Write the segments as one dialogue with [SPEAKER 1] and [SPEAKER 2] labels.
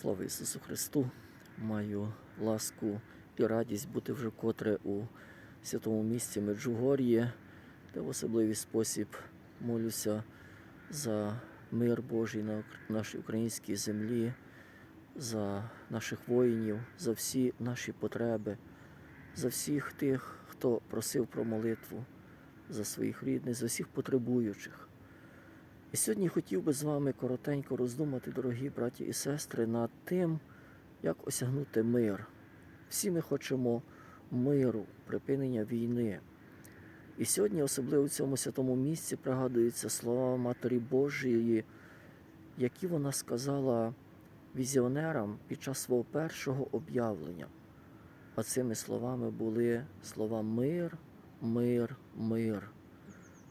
[SPEAKER 1] Слава Ісусу Христу! Маю ласку і радість бути вже вкотре у святому місті Меджугор'ї, де в особливий спосіб молюся за мир Божий на нашій українській землі, за наших воїнів, за всі наші потреби, за всіх тих, хто просив про молитву, за своїх рідних, за всіх потребуючих. І сьогодні хотів би з вами коротенько роздумати, дорогі браті і сестри, над тим, як осягнути мир. Всі ми хочемо миру, припинення війни. І сьогодні, особливо в цьому святому місці, пригадуються слова Матері Божої, які вона сказала візіонерам під час свого першого об'явлення. А цими словами були слова мир, мир, мир.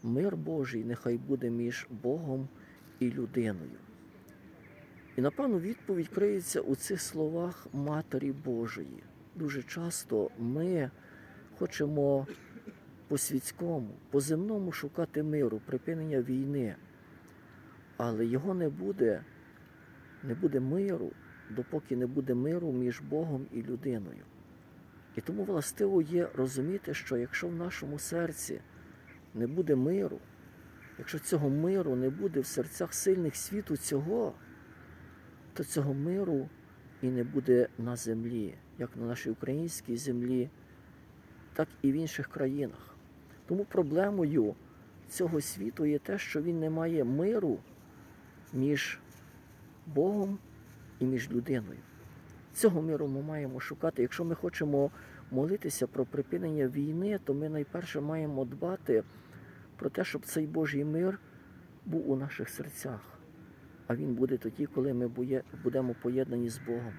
[SPEAKER 1] Мир Божий нехай буде між Богом і людиною. І напевно відповідь криється у цих словах Матері Божої. Дуже часто ми хочемо по світському, по земному шукати миру, припинення війни. Але його не буде, не буде миру, допоки не буде миру між Богом і людиною. І тому властиво є розуміти, що якщо в нашому серці не буде миру, якщо цього миру не буде в серцях сильних світу цього, то цього миру і не буде на землі, як на нашій українській землі, так і в інших країнах. Тому проблемою цього світу є те, що він не має миру між Богом і між людиною. Цього миру ми маємо шукати. Якщо ми хочемо молитися про припинення війни, то ми найперше маємо дбати про те, щоб цей Божий мир був у наших серцях. А він буде тоді, коли ми будемо поєднані з Богом,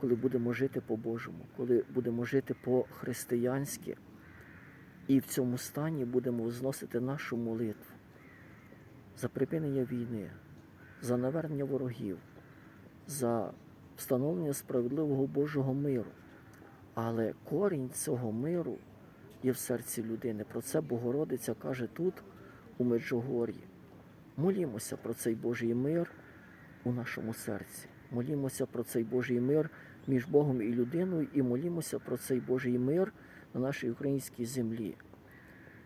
[SPEAKER 1] коли будемо жити по-божому, коли будемо жити по-християнськи. І в цьому стані будемо зносити нашу молитву за припинення війни, за навернення ворогів, за встановлення справедливого Божого миру. Але корінь цього миру є в серці людини. Про це Богородиця каже тут, у Меджугор'ї. Молімося про цей Божий мир у нашому серці. Молімося про цей Божий мир між Богом і людиною, і молімося про цей Божий мир на нашій українській землі.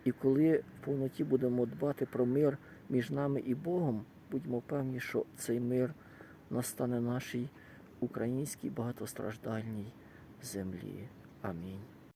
[SPEAKER 1] І коли в повноті будемо дбати про мир між нами і Богом, будьмо певні, що цей мир настане нашій українській багатостраждальній землі. Амінь.